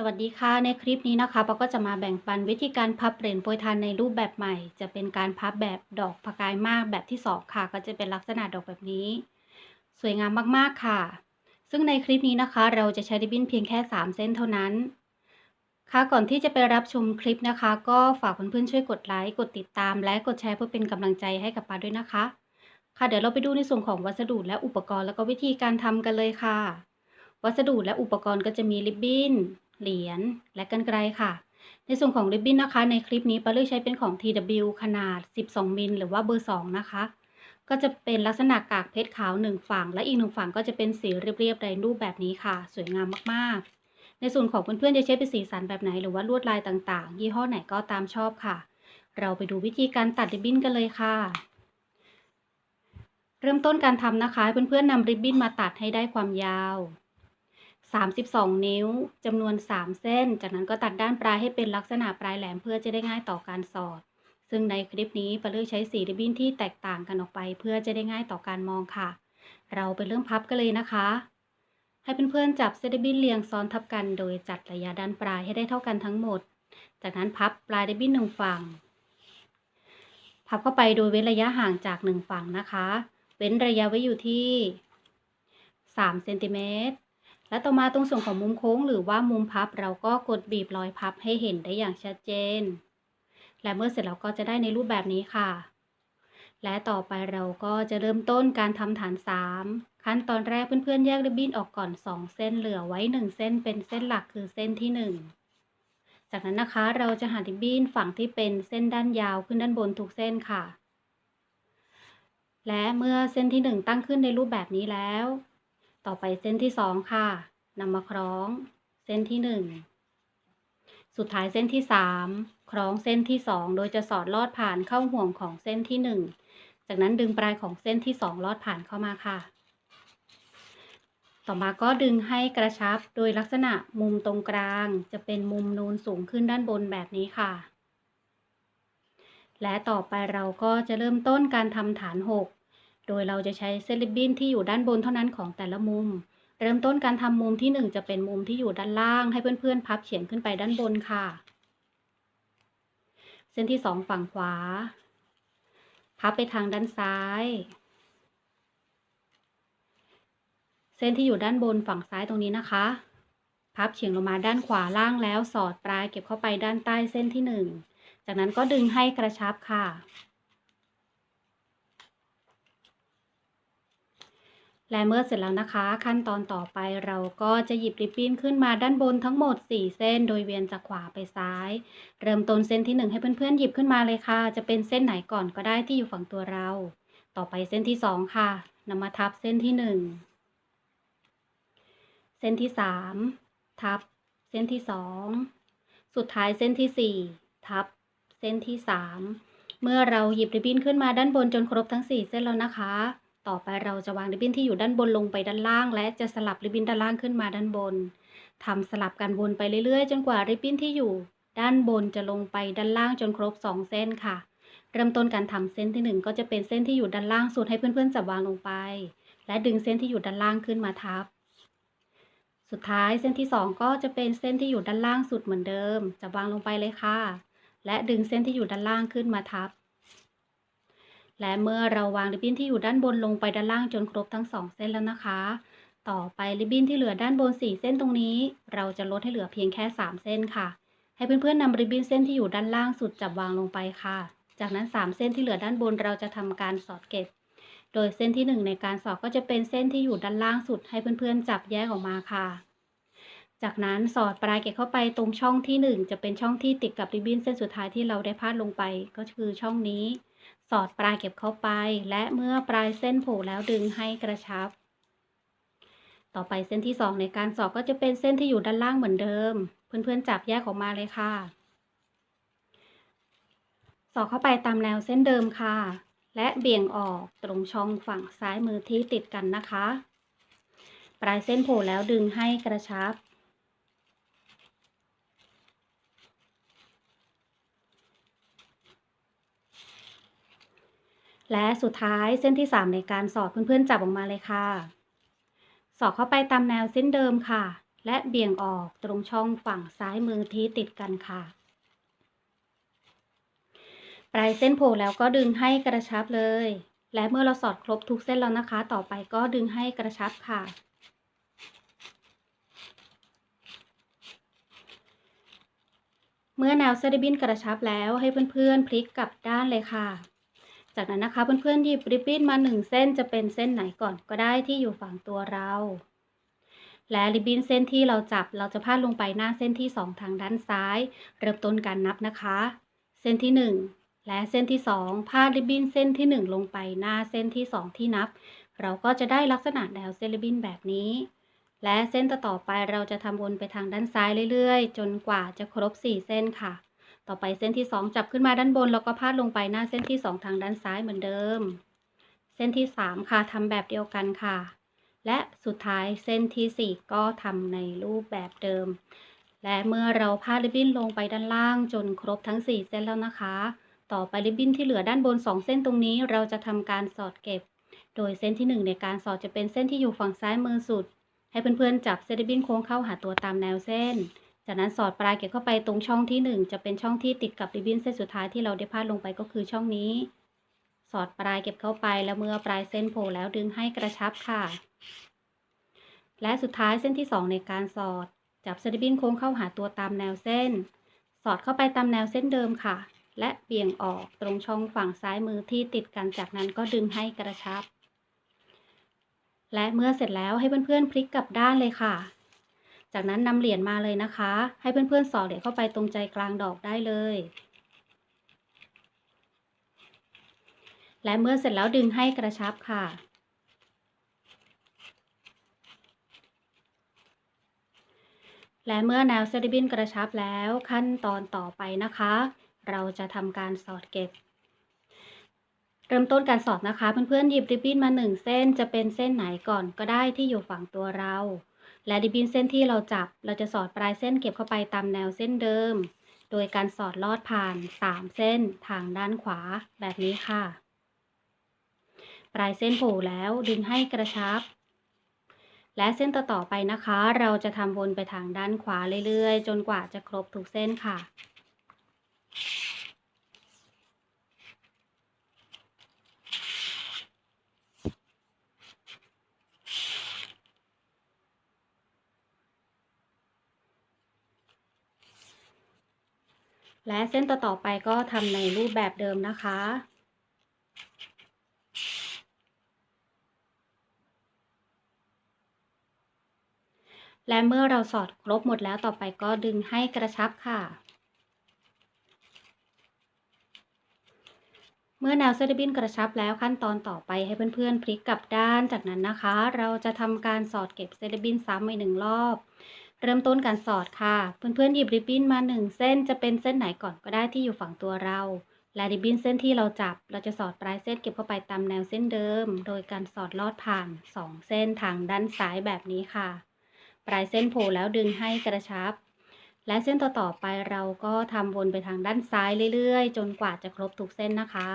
สวัสดีค่ะ ในคลิปนี้นะคะปาก็จะมาแบ่งปันวิธีการพับเหรียญโปรยทานในรูปแบบใหม่ จะเป็นการพับแบบดอกพะกายมากแบบที่สองค่ะ ก็จะเป็นลักษณะดอกแบบนี้ สวยงามมากๆค่ะ ซึ่งในคลิปนี้นะคะ เราจะใช้ริบบิ้นเพียงแค่ 3 เส้นเท่านั้น ค่ะก่อนที่จะไปรับชมคลิปนะคะ ก็ฝากเพื่อนๆช่วยกดไลค์กดติดตาม และกดแชร์เพื่อเป็นกำลังใจให้กับปาด้วยนะคะ ค่ะเดี๋ยวเราไปดูในส่วนของวัสดุและอุปกรณ์แล้วก็วิธีการทำกันเลยค่ะ วัสดุและอุปกรณ์ก็จะมีริบบิ้น เหรียญและกรรไกรค่ะ ในส่วนของริบบิ้นนะคะ ในคลิปนี้ปาเลือกใช้เป็นของ TW ขนาด 12มิลหรือว่าเบอร์ 2 นะคะ ก็จะเป็นลักษณะกากเพชรขาว 1 ฝั่ง และอีกหนึ่งฝั่งก็จะเป็นสีเรียบๆในรูปแบบนี้ค่ะ สวยงามมากๆ ในส่วนของเพื่อนๆจะใช้เป็นสีสันแบบไหน หรือว่าลวดลายต่างๆ ยี่ห้อไหนก็ตามชอบค่ะ เราไปดูวิธีการตัดริบบิ้นกันเลยค่ะเริ่มต้นการทำนะคะเพื่อนๆนำริบบิ้นมาตัดให้ได้ความยาว 32 นิ้วจำนวน 3 เส้น จากนั้นก็ตัดด้านปลายให้เป็นลักษณะปลายแหลมเพื่อจะได้ง่ายต่อการสอด ซึ่งในคลิปนี้ปาเลือกใช้สีริบบิ้นที่แตกต่างกันออกไป เพื่อจะได้ง่ายต่อการมองค่ะ เราไปเริ่มพับกันเลยนะคะ ให้เพื่อนๆจับเส้นริบบิ้นเรียงซ้อนทับกัน โดยจัดระยะด้านปลายให้ได้เท่ากันทั้งหมด จากนั้นพับปลายริบบิ้นหนึ่งฝั่ง พับเข้าไปโดยเว้นระยะห่างจากหนึ่งฝั่งนะคะ เว้นระยะไว้อยู่ที่3เซนติเมตร และต่อมาตรงส่วนของมุมโค้งหรือว่ามุมพับเราก็กดบีบรอยพับให้เห็นได้อย่างชัดเจน และเมื่อเสร็จเราก็จะได้ในรูปแบบนี้ค่ะ และต่อไปเราก็จะเริ่มต้นการทำฐาน 3 ขั้นตอนแรกเพื่อนๆแยกริบบิ้นออกก่อน 2 เส้นเหลือไว้ 1 เส้นเป็นเส้นหลักคือเส้นที่ 1 จากนั้นนะคะเราจะหาริบบิ้นฝั่งที่เป็นเส้นด้านยาวขึ้นด้านบนทุกเส้นค่ะ และเมื่อเส้นที่ 1 ตั้งขึ้นในรูปแบบนี้แล้ว ต่อไปเส้นที่2ค่ะนำมาคล้อง เส้นที่1สุดท้ายเส้นที่3คล้องเส้นที่2โดยจะสอดลอดผ่านเข้าห่วงของเส้นที่1จากนั้นดึงปลายของเส้นที่2ลอดผ่านเข้ามาค่ะ ต่อมาก็ดึงให้กระชับโดยลักษณะมุมตรงกลาง จะเป็นมุมนูนสูงขึ้นด้านบนแบบนี้ค่ะ และต่อไปเราก็จะเริ่มต้นการทำฐาน6 โดยเราจะใช้เส้นริบบิ้นที่อยู่ด้านบนเท่านั้นของแต่ละมุม เริ่มต้นการทำมุมที่ 1 จะเป็นมุมที่อยู่ด้านล่าง ให้เพื่อนๆ พับเฉียงขึ้นไปด้านบนค่ะ เส้นที่ 2 ฝั่งขวา พับไปทางด้านซ้าย เส้นที่อยู่ด้านบนฝั่งซ้ายตรงนี้นะคะ พับเฉียงลงมาด้านขวาล่างแล้วสอดปลายเก็บเข้าไปด้านใต้เส้นที่ 1 จากนั้นก็ดึงให้กระชับค่ะ และเมื่อเสร็จแล้วนะคะ ขั้นตอนต่อไปเราก็จะหยิบริบบิ้นขึ้นมาด้านบนทั้งหมด 4 เส้น โดยเวียนจากขวาไปซ้าย เริ่มต้นเส้นที่ 1 ให้เพื่อนๆหยิบขึ้นมาเลยค่ะ จะเป็นเส้นไหนก่อนก็ได้ที่อยู่ฝั่งตัวเรา ต่อไปเส้นที่ 2 ค่ะนำมาทับเส้นที่ 1 เส้นที่ 3 ทับ เส้นที่ 2 สุดท้ายเส้นที่ 4 ทับ เส้นที่ 3 เมื่อเราหยิบริบบิ้นขึ้นมาด้านบนจนครบทั้ง 4 เส้นแล้วนะคะ ต่อไปเราจะวางริบบิ้นที่อยู่ด้านบนลงไปด้านล่าง และจะสลับริบบิ้นด้านล่างขึ้นมาด้านบนทำสลับกันวนไปเรื่อยๆ จนกว่าริบบิ้นที่อยู่ ด้านบนจะลงไปด้านล่างจนครบ 2 เส้นค่ะ เริ่มต้นการทำเส้นที่ 1 ก็จะเป็นเส้นที่อยู่ด้านล่างสุดให้เพื่อนๆจับวางลงไป และดึงเส้นที่อยู่ด้านล่างขึ้นมาทับ สุดท้ายเส้นที่ 2 ก็จะเป็นเส้นที่อยู่ด้านล่างสุดเหมือนเดิมจับวางลงไปเลยค่ะ และดึงเส้นที่อยู่ด้านล่างขึ้นมาทับ และเมื่อเราวางริบบิ้นที่อยู่ด้านบนลงไปด้านล่างจนครบทั้ง 2 เส้นแล้วนะคะ ต่อไปริบบิ้นที่เหลือด้านบน 4 เส้นตรงนี้ เราจะลดให้เหลือเพียงแค่ 3 เส้นค่ะ ให้เพื่อนๆนำริบบิ้นเส้นที่อยู่ด้านล่างสุดจับวางลงไปค่ะ จากนั้น 3 เส้นที่เหลือด้านบนเราจะทำการสอดเก็บ โดยเส้นที่ 1 ในการสอดก็จะเป็นเส้นที่อยู่ด้านล่างสุด ให้เพื่อนๆจับแยกออกมาค่ะ จากนั้นสอดปลายเก็บเข้าไปตรงช่องที่ 1 จะเป็นช่องที่ติดกับริบบิ้นเส้นสุดท้ายที่เราได้พาดลงไป ก็คือช่องนี้ สอดปลายเก็บเข้าไป และเมื่อปลายเส้นโผล่แล้วดึงให้กระชับ ต่อไปเส้นที่ 2 ในการสอดก็จะเป็นเส้นที่อยู่ด้านล่างเหมือนเดิม เพื่อนๆจับแยกออกมาเลยค่ะ สอดเข้าไปตามแนวเส้นเดิมค่ะ และเบี่ยงออกตรงช่องฝั่งซ้ายมือที่ติดกันนะคะ ปลายเส้นโผล่แล้วดึงให้กระชับ และสุดท้ายเส้นที่ 3 ในการสอดเพื่อนๆจับออกมาเลยค่ะ สอดเข้าไปตามแนวเส้นเดิมค่ะ และเบี่ยงออกตรงช่องฝั่งซ้ายมือที่ติดกันค่ะ ปลายเส้นโผล่แล้วก็ดึงให้กระชับเลย และเมื่อเราสอดครบทุกเส้นแล้วนะคะ ต่อไปก็ดึงให้กระชับค่ะเมื่อแนวเส้นริบบิ้นกระชับแล้วให้เพื่อนๆพลิกกลับด้านเลยค่ะ จากนั้นนะคะเพื่อนๆหยิบริบบิ้นมาหนึ่งเส้นจะเป็นเส้นไหนก่อนก็ได้ที่อยู่ฝั่งตัวเรา และริบบิ้นเส้นที่เราจับเราจะพาดลงไปหน้าเส้นที่ 2 ทางด้านซ้าย เริ่มต้นการนับนะคะ เส้นที่ 1 และเส้นที่ 2 พาดริบบิ้นเส้นที่ 1 ลงไปหน้าเส้นที่ 2 ที่นับ เราก็จะได้ลักษณะแนวเส้นริบบิ้นแบบนี้และเส้นต่อไปเราจะทำวนไปทางด้านซ้ายเรื่อยๆ จนกว่าจะครบ 4 เส้นค่ะ ต่อไปเส้นที่ 2 จับขึ้นมาด้านบน แล้วก็พาดลงไปหน้าเส้นที่ 2 ทางด้านซ้ายเหมือนเดิม เส้นที่ 3 ค่ะทำแบบเดียวกันค่ะ และสุดท้ายเส้นที่ 4 ก็ทำในรูปแบบเดิม และเมื่อเราพาดริบบิ้นลงไปด้านล่างจนครบทั้ง 4 เส้นแล้วนะคะ ต่อไปริบบิ้นที่เหลือด้านบน 2 เส้นตรงนี้ เราจะทำการสอดเก็บ โดยเส้นที่ 1 ในการสอดจะเป็นเส้นที่อยู่ฝั่งซ้ายมือสุด ให้เพื่อนๆจับเส้นริบบิ้นโค้งเข้าหาตัวตามแนวเส้น จากนั้นสอดปลายเก็บเข้าไปตรงช่องที่ 1 จะเป็นช่องที่ติดกับริบบิ้นเส้นสุดท้ายที่เราได้พาดลงไปก็คือช่องนี้ สอดปลายเก็บเข้าไปแล้วเมื่อปลายเส้นโผล่แล้วดึงให้กระชับค่ะ และสุดท้ายเส้นที่ 2 ในการสอด จับเส้นริบบิ้นโค้งเข้าหาตัวตามแนวเส้น สอดเข้าไปตามแนวเส้นเดิมค่ะ และเบี่ยงออกตรงช่องฝั่งซ้ายมือที่ติดกันจากนั้นก็ดึงให้กระชับ และเมื่อเสร็จแล้วให้เพื่อนๆพลิกกลับด้านเลยค่ะ จากนั้นนำเหรียญมาเลยนะคะ ให้เพื่อนๆสอดเหรียญเข้าไปตรงใจกลางดอกได้เลย และเมื่อเสร็จแล้วดึงให้กระชับค่ะและเมื่อแนวเซริบบินกระชับแล้วขั้นตอนต่อไปนะคะ เราจะทำการสอดเก็บ เริ่มต้นการสอดนะคะ เพื่อนๆหยิบริบบิ้นมาหนึ่งเส้นจะเป็นเส้นไหนก่อนก็ได้ที่อยู่ฝั่งตัวเรา และริบบินเส้นที่เราจับ เราจะสอดปลายเส้นเก็บเข้าไปตามแนวเส้นเดิม โดยการสอดลอดผ่าน 3 เส้นทางด้านขวาแบบนี้ค่ะ ปลายเส้นโผล่แล้วดึงให้กระชับ และเส้นต่อๆไปนะคะ เราจะทำวนไปทางด้านขวาเรื่อยๆ จนกว่าจะครบทุกเส้นค่ะ และเส้นต่อๆไปก็ทำในรูปแบบเดิมนะคะ และเมื่อเราสอดครบหมดแล้วต่อไปก็ดึงให้กระชับค่ะ เมื่อแนวเส้นริบบิ้นกระชับแล้วขั้นตอนต่อไปให้เพื่อนๆพลิกกลับด้านจากนั้นนะคะ เราจะทำการสอดเก็บเส้นริบบิ้นซ้ำอีกหนึ่งรอบ เริ่มต้นการสอดค่ะ เพื่อนๆหยิบริบบิ้นมาหนึ่งเส้นจะเป็นเส้นไหนก่อนก็ได้ที่อยู่ฝั่งตัวเรา และริบบิ้นเส้นที่เราจับ เราจะสอดปลายเส้นเก็บเข้าไปตามแนวเส้นเดิม โดยการสอดลอดผ่าน 2 เส้นทางด้านซ้ายแบบนี้ค่ะ ปลายเส้นโผล่แล้วดึงให้กระชับ และเส้นต่อๆไปเราก็ทำวนไปทางด้านซ้ายเรื่อยๆ จนกว่าจะครบทุกเส้นนะคะ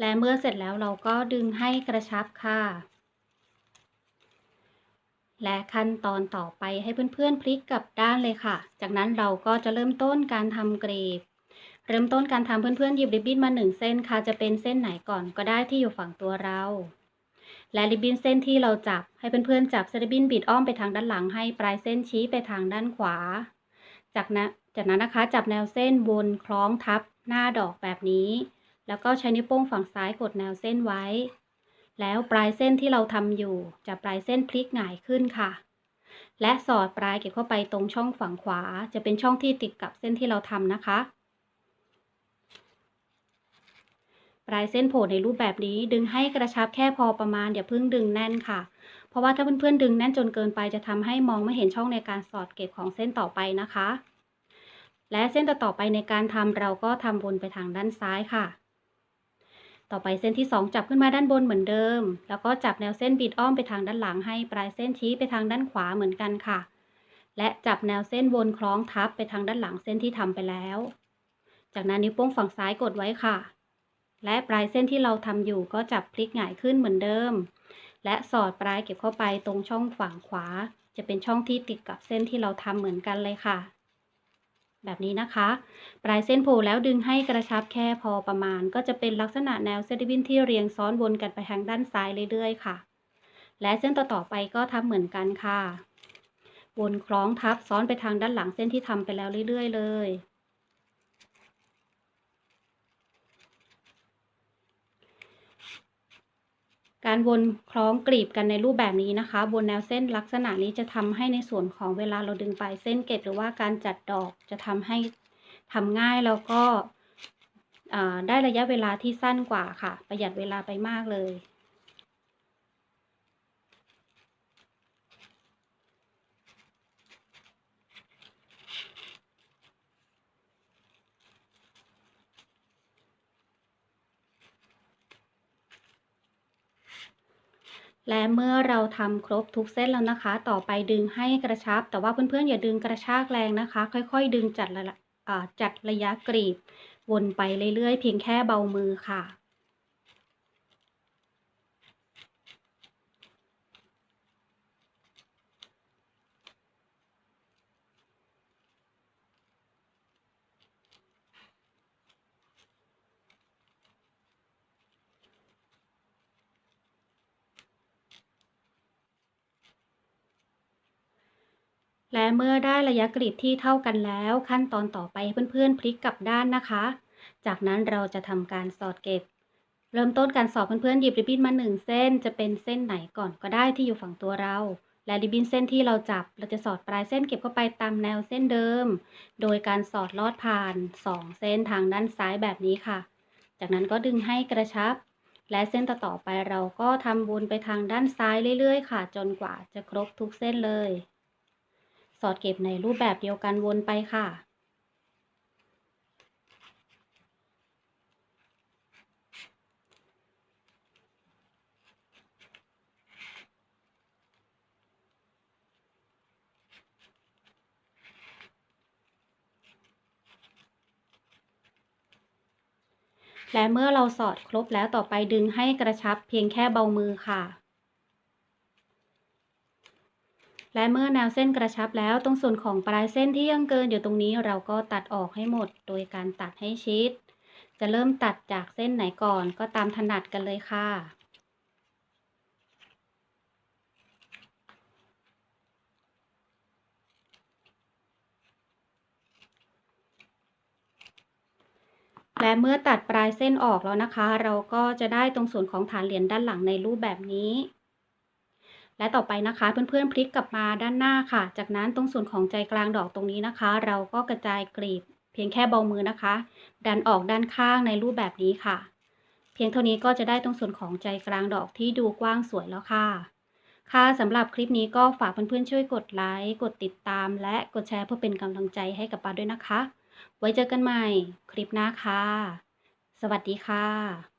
และเมื่อเสร็จแล้วเราก็ดึงให้กระชับค่ะ และขั้นตอนต่อไปให้เพื่อนๆพลิกกลับด้านเลยค่ะ จากนั้นเราก็จะเริ่มต้นการทำกรีบ เริ่มต้นการทำเพื่อนๆหยิบริบบิ้นมาหนึ่งเส้นค่ะ จะเป็นเส้นไหนก่อนก็ได้ที่อยู่ฝั่งตัวเรา และริบบิ้นเส้นที่เราจับให้เพื่อนๆจับเส้นริบบิ้นบิดอ้อมไปทางด้านหลัง ให้ปลายเส้นชี้ไปทางด้านขวา จากนั้นจากนั้นนะคะจับแนวเส้นวนคล้องทับหน้าดอกแบบนี้ แล้วก็ใช้นิ้วโป้งฝั่งซ้ายกดแนวเส้นไว้ แล้วปลายเส้นที่เราทำอยู่ จะปลายเส้นพลิกหงายขึ้นค่ะ และสอดปลายเก็บเข้าไปตรงช่องฝั่งขวา จะเป็นช่องที่ติดกับเส้นที่เราทำนะคะ ปลายเส้นโผล่ในรูปแบบนี้ดึงให้กระชับแค่พอประมาณอย่าเพิ่งดึงแน่นค่ะ เพราะว่าถ้าเพื่อนๆดึงแน่นจนเกินไปจะทำให้มองไม่เห็นช่องในการสอดเก็บของเส้นต่อไปนะคะและเส้นต่อๆไปในการทำเราก็ทำวนไปทางด้านซ้ายค่ะ ต่อไปเส้นที่ 2 จับขึ้นมาด้านบนเหมือนเดิม แล้วก็จับแนวเส้นบิดอ้อมไปทางด้านหลังให้ปลายเส้นชี้ไปทางด้านขวาเหมือนกันค่ะ และจับแนวเส้นวนคล้องทับไปทางด้านหลังเส้นที่ทำไปแล้ว จากนั้นนิ้วโป้งฝั่งซ้ายกดไว้ค่ะ และปลายเส้นที่เราทำอยู่ก็จับพลิกหงายขึ้นเหมือนเดิม และสอดปลายเก็บเข้าไปตรงช่องฝั่งขวา จะเป็นช่องที่ติดกับเส้นที่เราทำเหมือนกันเลยค่ะ แบบนี้นะคะ ปลายเส้นโผล่แล้วดึงให้กระชับแค่พอประมาณ ก็จะเป็นลักษณะแนวเซติวินที่เรียงซ้อนวนกันไปทางด้านซ้ายเรื่อยๆค่ะ และเส้นต่อๆไปก็ทำเหมือนกันค่ะ วนคล้องทับซ้อนไปทางด้านหลังเส้นที่ทำไปแล้วเรื่อยๆ เลย การวนคล้องกลีบกันในรูปแบบนี้นะคะบนแนวเส้นลักษณะนี้จะทำให้ในส่วนของเวลาเราดึงปลายเส้นเก็บหรือว่าการจัดดอกจะทำให้ทำง่ายแล้วก็ได้ระยะเวลาที่สั้นกว่าค่ะ ประหยัดเวลาไปมากเลย และเมื่อเราทำครบทุกเส้นแล้วนะคะ ต่อไปดึงให้กระชับ แต่ว่าเพื่อนๆอย่าดึงกระชากแรงนะคะ ค่อยๆ ดึงจัดระจัดระยะกรีบ วนไปเรื่อยๆ เพียงแค่เบามือค่ะ และเมื่อได้ระยะกรีดที่เท่ากันแล้ว ขั้นตอนต่อไปเพื่อนๆพลิกกลับด้านนะคะ จากนั้นเราจะทำการสอดเก็บ เริ่มต้นการสอบเพื่อนๆหยิบริบบิ้นมาหนึ่งเส้น จะเป็นเส้นไหนก่อนก็ได้ที่อยู่ฝั่งตัวเรา และริบบิ้นเส้นที่เราจับ เราจะสอดปลายเส้นเก็บเข้าไปตามแนวเส้นเดิม โดยการสอดลอดผ่าน 2 เส้นทางด้านซ้ายแบบนี้ค่ะ จากนั้นก็ดึงให้กระชับ และเส้นต่อไปเราก็ทำวนไปทางด้านซ้ายเรื่อยๆ ค่ะ จนกว่าจะครบทุกเส้นเลย อดเก็บในรูปแบบเดียวกันวนไปค่ะและเมื่อเราสอดครบแล้วต่อไปดึงให้กระชับเพียงแค่เบามือค่ะ และเมื่อแนวเส้นกระชับแล้วตรงส่วนของปลายเส้นที่ยังเกินอยู่ตรงนี้เราก็ตัดออกให้หมด โดยการตัดให้ชิด จะเริ่มตัดจากเส้นไหนก่อนก็ตามถนัดกันเลยค่ะและเมื่อตัดปลายเส้นออกแล้วนะคะ เราก็จะได้ตรงส่วนของฐานเหรียญด้านหลังในรูปแบบนี้ และต่อไปนะคะเพื่อนๆพลิกกลับมาด้านหน้าค่ะ จากนั้นตรงส่วนของใจกลางดอกตรงนี้นะคะ เราก็กระจายกลีบ เพียงแค่เบามือนะคะ ดันออกด้านข้างในรูปแบบนี้ค่ะ เพียงเท่านี้ก็จะได้ตรงส่วนของใจกลางดอกที่ดูกว้างสวยแล้วค่ะค่ะสำหรับคลิปนี้ก็ฝากเพื่อนๆช่วยกดไลค์กดติดตาม และกดแชร์เพื่อเป็นกำลังใจให้กับปาด้วยนะคะ ไว้เจอกันใหม่คลิปหน้าค่ะ สวัสดีค่ะ